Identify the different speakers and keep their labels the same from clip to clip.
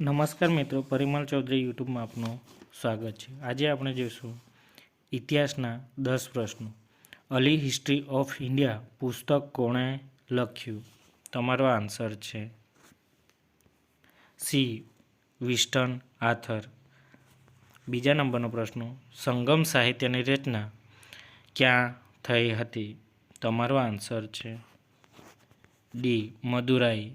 Speaker 1: નમસ્કાર મિત્રો, પરિમલ ચૌધરી યુટ્યુબમાં આપનું સ્વાગત છે. આજે આપણે જોઈશું ઇતિહાસના દસ પ્રશ્નો. અલી હિસ્ટ્રી ઓફ ઇન્ડિયા પુસ્તક કોણે લખ્યું? તમારો આન્સર છે સી. વિસ્ટન આથર. બીજા નંબરનો પ્રશ્ન, સંગમ સાહિત્યની રચના ક્યાં થઈ હતી? તમારો આન્સર છે ડી. મદુરાઈ.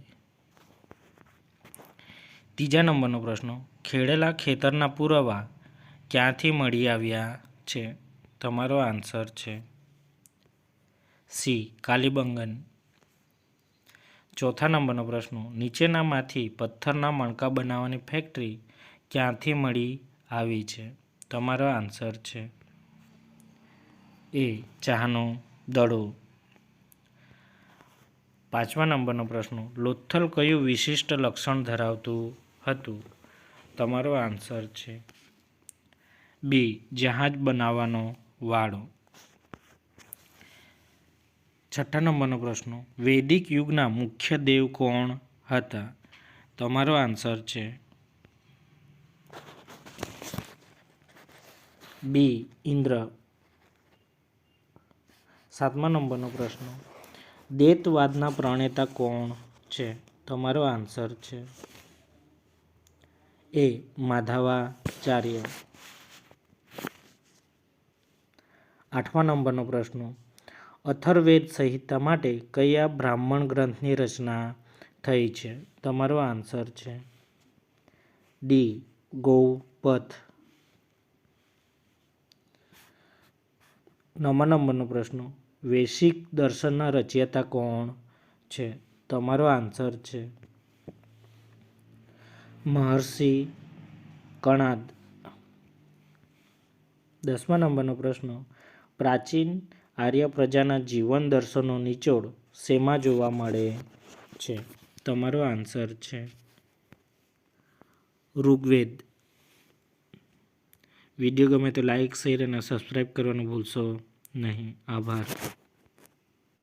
Speaker 1: ત્રીજા નંબરનો પ્રશ્ન, ખેડેલા ખેતરના પુરાવા ક્યાંથી મળી આવ્યા છે? તમારો આન્સર છે સી, કાલીબંગન. ચોથા નંબરનો પ્રશ્ન, નીચેનામાંથી પથ્થરના મણકા બનાવવાની ફેક્ટરી ક્યાંથી મળી આવી છે? તમારો આન્સર છે એ, ચાહનો દડો. પાંચમા નંબરનો પ્રશ્ન, લોથલ કયું વિશિષ્ટ લક્ષણ ધરાવતું હતું? તમારો આન્સર છે બી જહાજ બનાવવાનો વાળો. છઠ્ઠા નંબરનો પ્રશ્ન, વૈદિક યુગના મુખ્ય દેવ કોણ હતા? તમારો આન્સર છે બી ઇન્દ્ર. સાતમા નંબરનો પ્રશ્ન, દેતવાદના પ્રણેતા કોણ છે? તમારો આન્સર છે એ માધવાચાર્ય. આઠમા નંબરનો પ્રશ્ન. અથર્વેદ સંહિતા માટે કયા બ્રાહ્મણ ગ્રંથની રચના થઈ છે? તમારો આન્સર છે. ડી. ગૌપથ. નવમા નંબરનો પ્રશ્ન. વૈશ્વિક દર્શનના રચયતા કોણ છે? તમારો આન્સર છે. મહર્ષિ કણાદ. દસમા નંબરનો પ્રશ્ન. પ્રાચીન આર્ય પ્રજાના જીવન દર્શનો નિચોડ શેમાં જોવા મળે છે? તમારો આન્સર છે ઋગ્વેદ. વીડિયો ગમે તો લાઇક શેર અને સબસ્ક્રાઈબ કરવાનું ભૂલશો નહીં. આભાર.